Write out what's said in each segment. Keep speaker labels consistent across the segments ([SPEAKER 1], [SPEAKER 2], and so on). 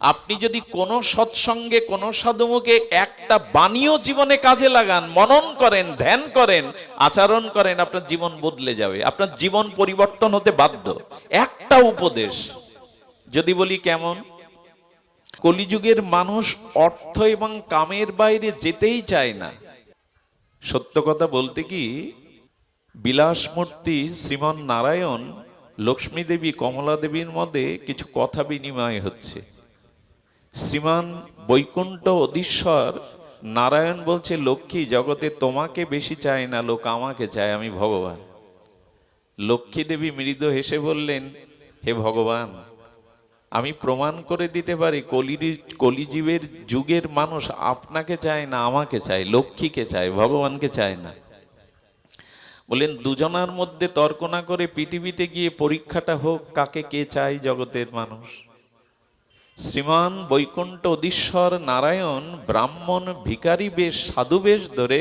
[SPEAKER 1] আপনি যদি কোনো সৎসঙ্গে, কোনো সাধুমুখে একটা বাণীও জীবনে কাজে লাগান, মনন করেন, ধ্যান করেন, আচরণ করেন, আপনার জীবন বদলে যাবে, আপনার জীবন পরিবর্তন হতে বাধ্য। একটা উপদেশ, যদি বলি কেমন? কলিযুগের মানুষ অর্থ এবং কামের বাইরে যেতেই চায় না। সত্য কথা বলতে কি? বিলাসমূর্তি শ্রীমন নারায়ণ লক্ষ্মী দেবী কমলা দেবীর মধ্যে কিছু কথা বিনিময় হচ্ছে। শ্রীমান বৈকুণ্ঠ অধীশ্বর নারায়ণ বলছে, লক্ষ্মী, জগতে তোমাকে বেশি চায় না, লোক আমাকে চায়, আমি ভগবান। লক্ষ্মী দেবী মৃদু হেসে বললেন, হে ভগবান, আমি প্রমাণ করে দিতে পারি, কলির, কলিজীবের যুগের মানুষ আপনাকে চায় না, আমাকে চায়, লক্ষ্মীকে চায়, ভগবানকে চায় না। বলেন দুজনার মধ্যে তর্ক না করে পৃথিবীতে গিয়ে পরীক্ষাটা হোক, কাকে কে চায় জগতের মানুষ? শ্রীমান বৈকুণ্ঠ অধীশ্বর নারায়ণ ব্রাহ্মণ ভিকারি বেশ সাধু বেশ ধরে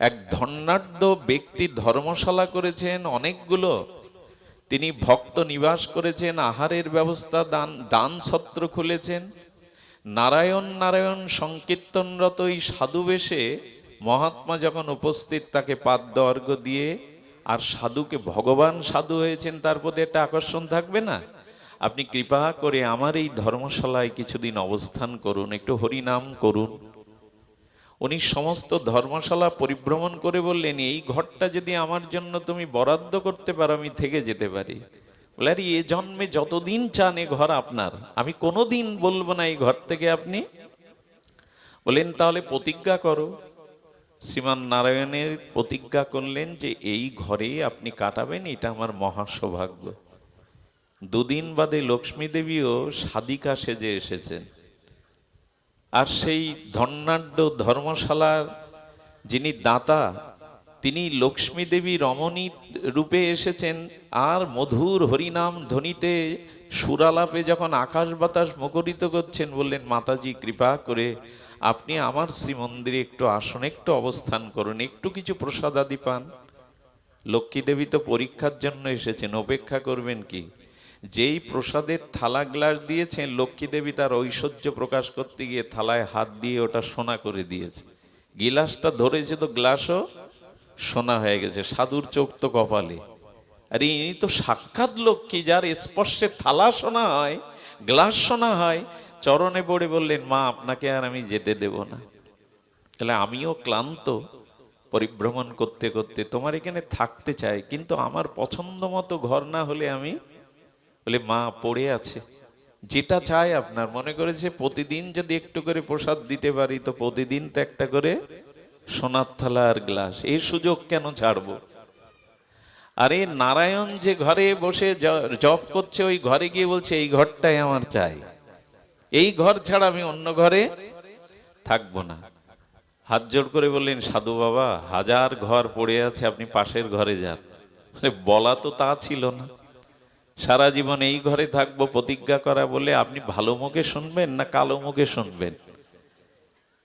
[SPEAKER 1] এক ধন্যাঢ্য ব্যক্তি ধর্মশালা করেছেন অনেকগুলো। তিনি ভক্ত নিবাস করেছেন, আহারের ব্যবস্থা দান দান ছত্র খুলেছেন। নারায়ণ নারায়ণ সংকীর্তনরত এই সাধু বেশে মহাত্মা যখন উপস্থিত তাকে পাদ্য অর্ঘ্য দিয়ে, আর সাধুকে ভগবান সাধু হয়েছেন, তার প্রতি একটা আকর্ষণ থাকবে না? আপনি কৃপা করে আমার এই ধর্মশালায় কিছুদিন অবস্থান করুন, একটু হরিনাম করুন। উনি সমস্ত ধর্মশালা পরিভ্রমণ করে বললেন, এই ঘরটা যদি আমার জন্য তুমি বরাদ্দ করতে পারো, আমি থেকে যেতে পারি। বলে, আরে, এ জন্মে যতদিন চান এ ঘর আপনার। আমি কোনোদিন বলব না এই ঘর থেকে আপনি। বলেন তাহলে প্রতিজ্ঞা করো। শ্রীমান নারায়ণের প্রতিজ্ঞা করলেন যে, এই ঘরে আপনি কাটাবেন, এটা আমার মহা সৌভাগ্য দুদিন বাদে লক্ষ্মী দেবীও সাদিকা সেজে এসেছেন। আর সেই ধন্যাঢ্য ধর্মশালার যিনি দাতা, তিনি লক্ষ্মী দেবী রমণী রূপে এসেছেন, আর মধুর হরিনাম ধ্বনিতে সুরালাপে যখন আকাশ বাতাস মুখরিত করছেন বললেন, মাতাজি, কৃপা করে আপনি আমার শ্রীমন্দিরে একটু আসুন, একটু অবস্থান করুন, একটু কিছু প্রসাদ আদি পান। লক্ষ্মী দেবী তো পরীক্ষার জন্য এসেছেন, অপেক্ষা করবেন কি? যেই প্রসাদের থালা গ্লাস দিয়েছেন লক্ষ্মী দেবী তার ঐশ্বর্য প্রকাশ করতে গিয়ে থালায় হাত দিয়ে ওটা সোনা করে দিয়েছে। গিলাসটা ধরেছে তো গ্লাসও, সোনা হয়ে গেছে, সাধুর চোখ তো কপালে। আর, ইনি তো সাক্ষাৎ লক্ষ্মী, যার স্পর্শে থালা সোনা হয়, গ্লাস সোনা হয়, চরণে পড়ে বললেন, মা, আপনাকে আর আমি যেতে দেব না। তাহলে আমিও ক্লান্ত, পরিভ্রমণ করতে করতে, তোমার এখানে থাকতে চাই, কিন্তু আমার পছন্দ মতো ঘর না হলে আমি বলে, মা, পড়ে আছে। যেটা চাই আপনার। মনে করে যে প্রতিদিন যদি একটু করে প্রসাদ দিতে পারি, তো প্রতিদিন তো একটা করে সোনার থালা আর গ্লাস। এই সুযোগ কেন ছাড়বো? আরে, নারায়ণ যে ঘরে বসে জ- জপ করছে, ওই ঘরে গিয়ে বলছে, এই ঘরটাই আমার চাই। এই ঘর ছাড়া আমি অন্য ঘরে থাকব না। হাত জোর করে বললেন, সাধু বাবা, হাজার ঘর পড়ে আছে, আপনি পাশের ঘরে যান। বলা তো তা ছিল না। সারা জীবন এই ঘরে থাকব, প্রতিজ্ঞা করা বলে আপনি ভালো মুখে শুনবেন না কালো মুখে শুনবেন?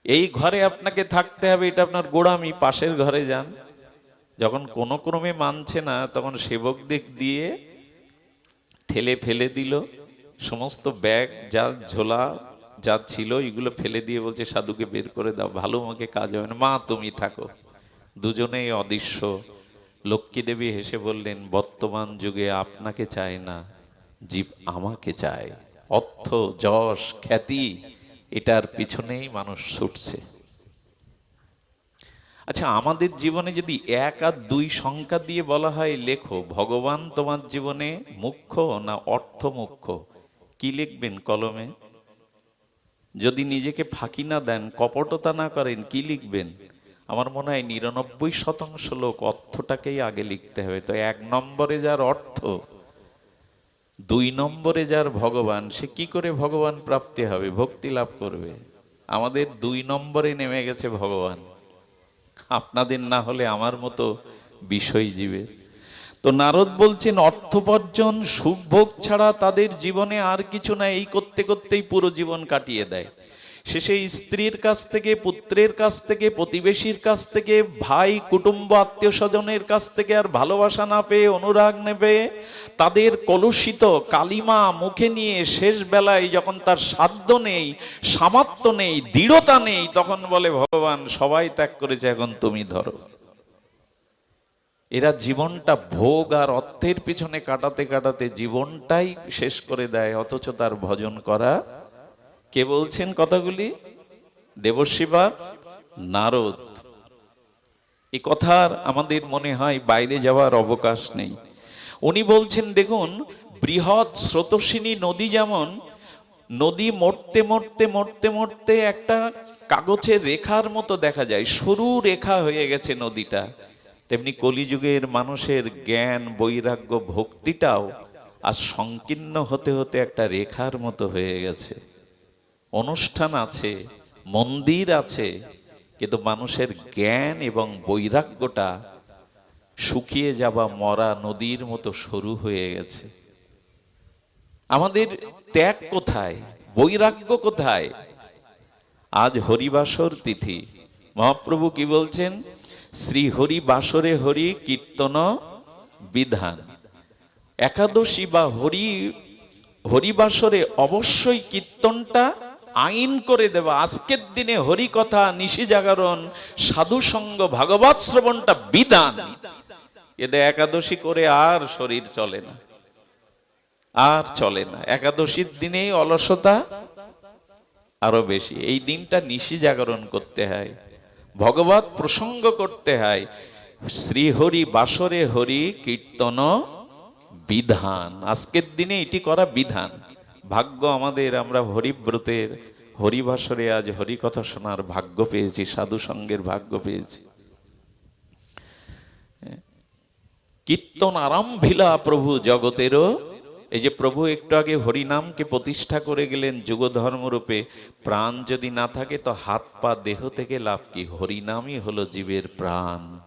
[SPEAKER 1] এই ঘরে আপনাকে থাকতে হবে, এটা আপনার গোড়ামি, পাশের ঘরে যান। যখন কোনো ক্রমে মানছে না, তখন সেবক দিক দিয়ে ঠেলে ফেলে দিল। সমস্ত ব্যাগ, যা ঝোলা, যা ছিল, এগুলো ফেলে দিয়ে বলছে, সাধুকে বের করে দাও, ভালো মুখে কাজ হবে না। মা, তুমি থাকো। দুজনেই অদৃশ্য। লক্ষ্মী দেবী হেসে বললেন, বর্তমান যুগে আপনাকে চায় না, জীব আমাকে চায়। অর্থ, যশ, খ্যাতি, এটার পিছনেই মানুষ ছুটছে। আচ্ছা আমাদের জীবনে যদি এক আর দুই সংখ্যা দিয়ে বলা হয়, লেখো, ভগবান তোমার জীবনে মুখ্য না অর্থ মুখ্য? কি লিখবেন কলমে? যদি নিজেকে ফাঁকি না দেন, কপটতা না করেন, কি লিখবেন? আমার মনে হয় নিরানব্বই শতাংশ লোক অর্থটাকেই আগে লিখতে হবে। তো এক নম্বরে যার অর্থ, দুই নম্বরে যার ভগবান, সে কি করে ভগবান প্রাপ্তি হবে? ভক্তি লাভ করবে। আমাদের দুই নম্বরে নেমে গেছে ভগবান। আপনাদের না হলে আমার মতো বিষয় জীবে। তো নারদ বলছেন, অর্থোপার্জন, সুখ ভোগ ছাড়া তাদের জীবনে আর কিছু না, এই করতে করতেই পুরো জীবন কাটিয়ে দেয়। সেই স্ত্রীর কাছ থেকে, পুত্রের কাছ থেকে, প্রতিবেশীর কাছ থেকে, ভাই, কুটুম্ব আত্মীয় স্বজনের কাছ থেকে আর ভালোবাসা না পেয়ে অনুরাগ নেবে। তাদের কলুষিত কালিমা মুখে নিয়ে শেষ বেলায় যখন তার সাধ্য নেই, সামর্থ্য নেই, দৃঢ়তা নেই, তখন বলে, ভগবান, সবাই ত্যাগ করেছে, এখন তুমি ধরো। এরা জীবনটা ভোগ আর অর্থের পিছনে কাটাতে কাটাতে জীবনটাই শেষ করে দেয়, অথচ তার ভজন করা কে বলছেন কথাগুলি? দেবশিবা, নারদ। এই কথার আমাদের মনে হয় বাইরে যাওয়ার অবকাশ নেই। উনি বলছেন, দেখুন, বৃহৎ স্রোতস্বিনী নদী যেমন, নদী মরতে মরতে মরতে মরতে একটা কাগজের রেখার মতো দেখা যায়, সরু রেখা হয়ে গেছে নদীটা। তেমনি কলিযুগের মানুষের জ্ঞান, বৈরাগ্য, ভক্তিটাও আর সংকীর্ণ হতে হতে একটা রেখার মতো হয়ে গেছে। অনুষ্ঠান আছে, মন্দির আছে, কিন্তু মানুষের জ্ঞান এবং বৈরাগ্যটা শুকিয়ে যাওয়া মরা নদীর মতো সরু হয়ে গেছে। আমাদের ত্যাগ কোথায়? বৈরাগ্য কোথায়? আজ হরিবাসর তিথি। মহাপ্রভু কি বলছেন? শ্রী হরি বাসরে হরি কীর্তন বিধান। একাদশী বা হরি, হরিবাসরে অবশ্যই কীর্তনটা আইন করে দেওয়া আজকের দিনে হরি কথা নিশি জাগরণ সাধু সঙ্গ ভাগবত শ্রবণটা বিধান। এদের একাদশী করে আর শরীর চলে না। আর চলে না। একাদশীর দিনেই অলসতা আরও বেশি। এই দিনটা নিশি জাগরণ করতে হয়, ভগবত প্রসঙ্গ করতে হয়, শ্রীহরি বাসরে হরি কীর্তন বিধান। আজকের দিনে এটি করা বিধান। ভাগ্য আমাদের, আমরা হরিব্রতের হরিবাসরে আজ হরি কথা শোনার ভাগ্য পেয়েছি, সাধু সঙ্গের ভাগ্য পেয়েছি। কীর্তন আরম্ভিলা প্রভু জগতেরও। এই যে প্রভু একটু আগে হরিনামকে প্রতিষ্ঠা করে গেলেন যুগ ধর্মরূপে প্রাণ যদি না থাকে তো হাত পা দেহ থেকে লাভ কি? হরিনামই হলো জীবের প্রাণ।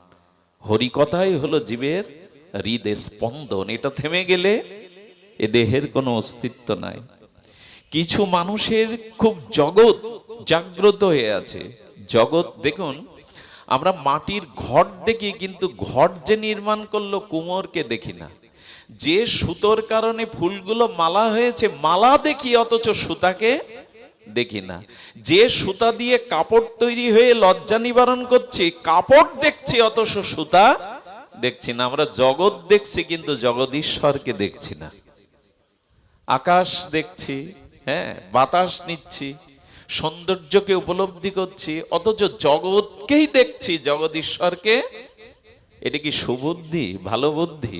[SPEAKER 1] হরিকথাই হলো জীবের হৃদে স্পন্দন। এটা থেমে গেলে এ দেহের কোনো অস্তিত্ব নাই। কিছু মানুষের খুব জগৎ জাগ্রত হয়ে আছে। জগৎ, দেখুন, আমরা মাটির ঘর দেখি, কিন্তু ঘর যে নির্মাণ করল কুমোরকে দেখি না। যে সুতোর কারণে ফুলগুলো মালা হয়েছে, মালা দেখি, অথচ সুতাকে দেখি না। যে সুতা দিয়ে কাপড় তৈরি হয়ে লজ্জা নিবারণ করছে, কাপড় দেখছি, অথচ সুতা দেখছি না। আমরা জগৎ দেখছি, কিন্তু জগদীশ্বরকে দেখছি না। আকাশ দেখছি হ্যাঁ বাতাস নিচ্ছি, সৌন্দর্যকে উপলব্ধি করছি, অথচ জগৎকেই দেখছি, জগদীশ্বরকে। এটা কি সুবুদ্ধি, ভালো বুদ্ধি?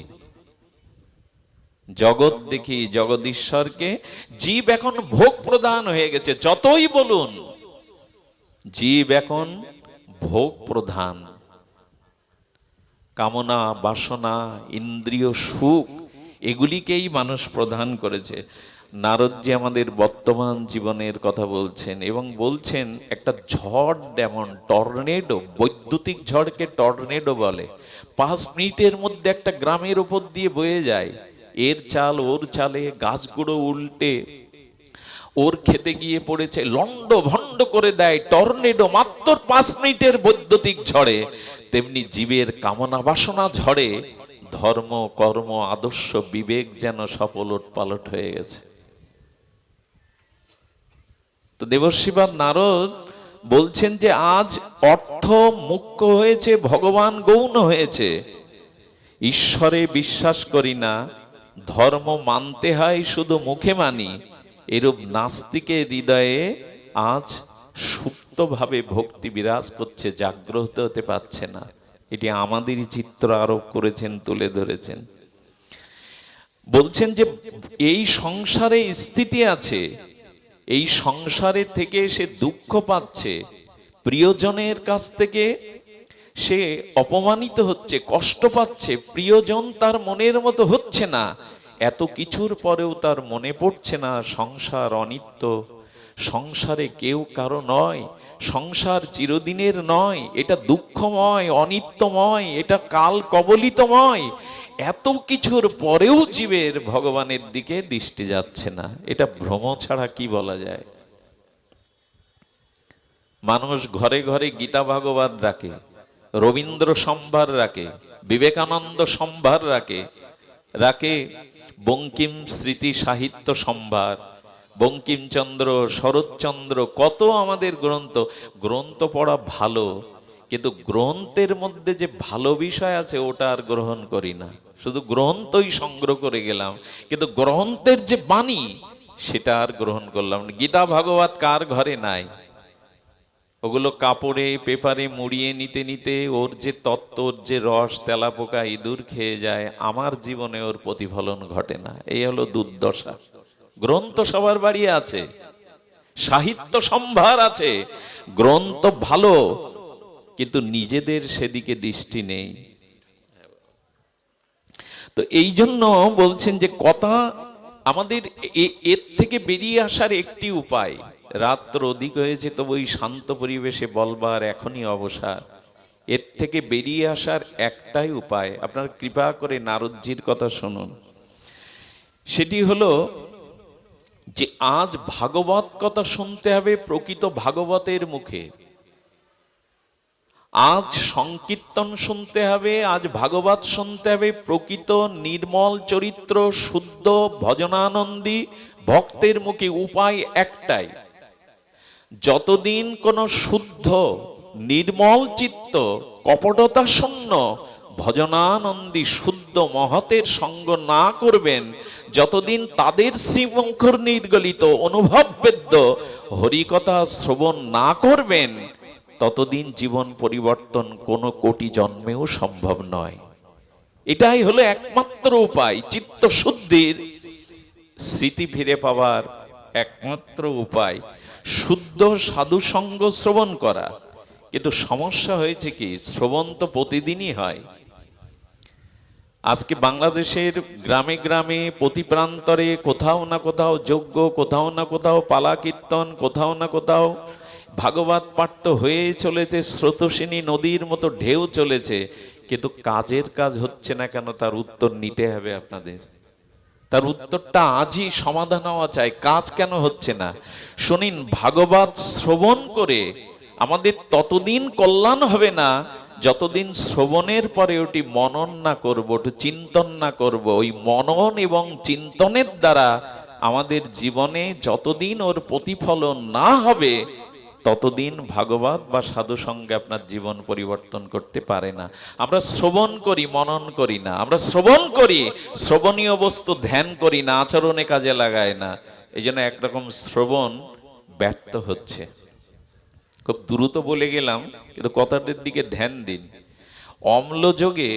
[SPEAKER 1] জগৎ দেখি জগদীশ্বরকে। জীব এখন ভোগ প্রদান হয়ে গেছে, যতই বলুন। জীব এখন ভোগ প্রধান কামনা, বাসনা, ইন্দ্রিয় সুখ এগুলিকেই মানুষ প্রধান করেছে। নারদজি আমাদের বর্তমান জীবনের কথা বলছেন এবং বলছেন, একটা ঝড় যেমন টর্নেডো, বৈদ্যুতিক ঝড়কে টর্নেডো বলে, পাঁচ মিনিটের মধ্যে একটা গ্রামের উপর দিয়ে বয়ে যায়। এর চাল, ওর চালে গাছগুলো উল্টে, ওর খেতে গিয়ে পড়েছে, লন্ড ভন্ড করে দেয় টর্নেডো মাত্র পাঁচ মিনিটের বৈদ্যুতিক ঝড়ে। তেমনি জীবের কামনা বাসনা ঝড়ে ধর্ম, কর্ম, আদর্শ, বিবেক যেন সফল পালট হয়ে গেছে। তো দেবশিবাদ নারদ বলছেন যে, আজ অর্থ মুখ্য হয়েছে, ভগবান গৌণ হয়েছে। ঈশ্বরে বিশ্বাস করি না, ধর্ম মানতে হয় শুধু মুখে মানি। এরূপ নাস্তিকের হৃদয়ে আজ সুপ্তভাবে ভক্তি বিরাজ করছে, জাগ্রত হতে পারছে না। এটি আমাদেরই চিত্র আরোপ করেছেন, তুলে ধরেছেন। বলছেন যে এই সংসারে স্থিতি আছে, এই সংসারে থেকে সে দুঃখ পাচ্ছে, প্রিয়জনের কাছ থেকে সে অপমানিত হচ্ছে, কষ্ট পাচ্ছে, প্রিয়জন তার মনের মতো হচ্ছে না, এত কিছুর পরেও তার মনে পড়ছে না, সংসার অনিত্য। সংসারে কেউ কারও নয়, সংসার চিরদিনের নয়, এটা দুঃখময়, অনিত্যময়, এটা কাল কবলিতময়। এত কিছুর পরেও জীবের ভগবানের দিকে দৃষ্টি যাচ্ছে না। এটা ভ্রম ছাড়া কি বলা যায়? মানুষ ঘরে ঘরে গীতা ভাগবত রাখে, রবীন্দ্র সম্ভার রাখে, বিবেকানন্দ সম্ভার রাখে রাখে বঙ্কিম স্মৃতি সাহিত্য সম্ভার। বঙ্কিমচন্দ্র, শরৎচন্দ্র, কত আমাদের গ্রন্থ। গ্রন্থ পড়া ভালো, কিন্তু গ্রন্থের মধ্যে যে ভালো বিষয় আছে, ওটা আর গ্রহণ করি না। শুধু গ্রন্থই সংগ্রহ করে গেলাম, কিন্তু গ্রন্থের যে বাণী, সেটা আর গ্রহণ করলাম গীতা, ভাগবত কার ঘরে নাই? ওগুলো কাপড়ে, পেপারে মুড়িয়ে, নিতে নিতে ওর যে তত্ত্ব, ওর যে রস তেলা পোকা ইঁদুর খেয়ে যায়, আমার জীবনে ওর প্রতিফলন ঘটে না। এই হলো দুর্দশা। গ্রন্থ সবার বাড়ি আছে, সাহিত্য সম্ভার আছে, গ্রন্থ ভালো, কিন্তু নিজেদের সেদিকে দৃষ্টি নেই। তো এই জন্য বলছেন যে কথা আমাদের এর থেকে বেরিয়ে আসার একটি উপায়, রাত্র অধিক হয়েছে, তবু ওই শান্ত পরিবেশে বলবার এখনই অবসর। এর থেকে বেরিয়ে আসার একটাই উপায়, আপনার কৃপা করে নারদজির কথা শুনুন। সেটি হলো যে আজ ভাগবত কথা শুনতে হবে প্রকৃত ভাগবতের মুখে। আজ সংকীর্তন শুনতে হবে, আজ ভাগবত শুনতে হবে প্রকৃত নির্মল চরিত্র, শুদ্ধ ভজনানন্দী, ভক্তের মুখে উপায় একটাই। যতদিন কোন শুদ্ধ, নির্মল চিত্ত কপটতা শূন্য ভজনানন্দী শুদ্ধ মহতের সঙ্গ না করবেন, যতদিন তাদের শ্রীমুখর নির্গলিত অনুভববেদ্য হরিকথা শ্রবণ না করবেন, ততদিন জীবন পরিবর্তন কোনো কোটি জন্মেও সম্ভব নয়। এটাই হলো একমাত্র উপায়, চিত্ত শুদ্ধির স্মৃতি ফিরে পাওয়ার একমাত্র উপায়। শুদ্ধ সাধু সঙ্গ শ্রবণ করা। কিন্তু সমস্যা হয়েছে কি, শ্রবণ তো প্রতিদিনই হয়। আজকে বাংলাদেশের গ্রামে গ্রামে প্রতি প্রান্তরে কোথাও না কোথাও যজ্ঞ, কোথাও না কোথাও পালা কীর্তন কোথাও না কোথাও ভাগবত পাঠ তো হয়েই চলেছে, স্রোতসিনী নদীর মতো ঢেউ চলেছে, কিন্তু কাজের কাজ হচ্ছে না কেন? তার উত্তর নিতে হবে আপনাদের। তার উত্তরটা আজই সমাধান হওয়া চাই, কাজ কেন হচ্ছে না? শুনিন, ভাগবত শ্রবণ করে আমাদের ততদিন কল্যাণ হবে না যতদিন শ্রবণের পরে ওটি মনন না করব, ওটি চিন্তন না করব, ওই মনন এবং চিন্তনের দ্বারা আমাদের জীবনে যতদিন ওর প্রতিফলন না হবে, ততদিন ভাগবত বা সাধু সঙ্গে আপনার জীবন পরিবর্তন করতে পারে না। আমরা শ্রবণ করি, মনন করি না। আমরা শ্রবণ করি, শ্রবণীয় বস্তু ধ্যান করি না, আচরণে কাজে লাগায় না। এই জন্য একরকম শ্রবণ ব্যর্থ হচ্ছে। খুব দ্রুত বলে গেলাম, কিন্তু কথাটির দিকে ধ্যান দিন। অম্লযোগে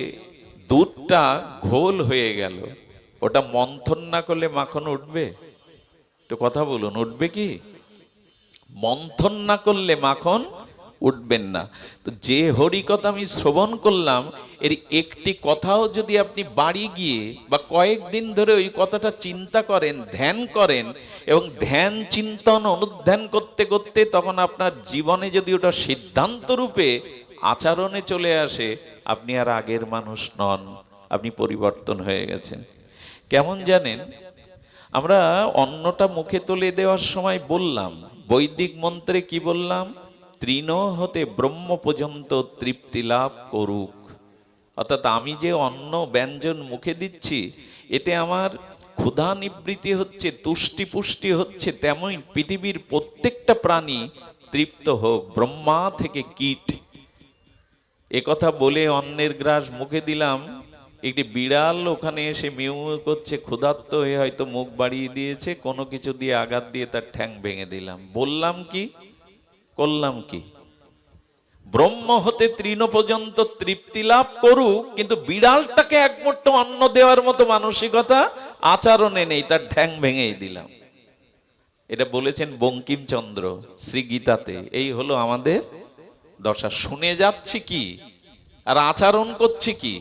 [SPEAKER 1] দুধটা ঘোল হয়ে গেল। ওটা মন্থন না করলে মাখন উঠবে? একটু কথা বলুন, উঠবে কি? মন্থন না করলে মাখন উঠবেন না। তো যে হরি কথা আমি শ্রবণ করলাম, এর একটি কথাও যদি আপনি বাড়ি গিয়ে বা কয়েকদিন ধরে ওই কথাটা চিন্তা করেন, ধ্যান করেন, এবং ধ্যান, চিন্তন, অনুধ্যান করতে করতে তখন আপনার জীবনে যদি ওটা সিদ্ধান্ত রূপে আচরণে চলে আসে, আপনি আর আগের মানুষ নন, আপনি পরিবর্তন হয়ে গেছেন। কেমন জানেন? আমরা অন্নটা মুখে তুলে দেওয়ার সময় বললাম, বৈদিক মন্ত্রে কি বললাম? তৃণ হতে ব্রহ্ম পর্যন্ত তৃপ্তি লাভ করুক। অর্থাৎ আমি যে অন্ন ব্যঞ্জন মুখে দিচ্ছি, এতে আমার ক্ষুধা নিবৃত্তি হচ্ছে, তুষ্টি পুষ্টি হচ্ছে, তেমন পৃথিবীর প্রত্যেকটা প্রাণী তৃপ্ত হোক। ব্রহ্মা থেকে কীট। এ কথা বলে অন্যের গ্রাস মুখে দিলাম। একটি বিড়াল ওখানে এসে মিউ করছে, ক্ষুধার্ত হয়ে হয়তো মুখ বাড়িয়ে দিয়েছে, কোনো কিছু দিয়ে আঘাত দিয়ে তার ঠ্যাং ভেঙে দিলাম। বললাম কি করলাম কি? ব্রহ্ম হতে তৃণ পর্যন্ত তৃপ্তি লাভ করুক, কিন্তু বিড়ালটাকে এক অন্ন দেওয়ার মতো মানসিকতা আচরণে নেই, তার ঠ্যাং ভেঙেই দিলাম। এটা বলেছেন বঙ্কিমচন্দ্র শ্রী গীতাতে এই হলো আমাদের দশা। শুনে যাচ্ছি কি? আর আচরণ করছি কি?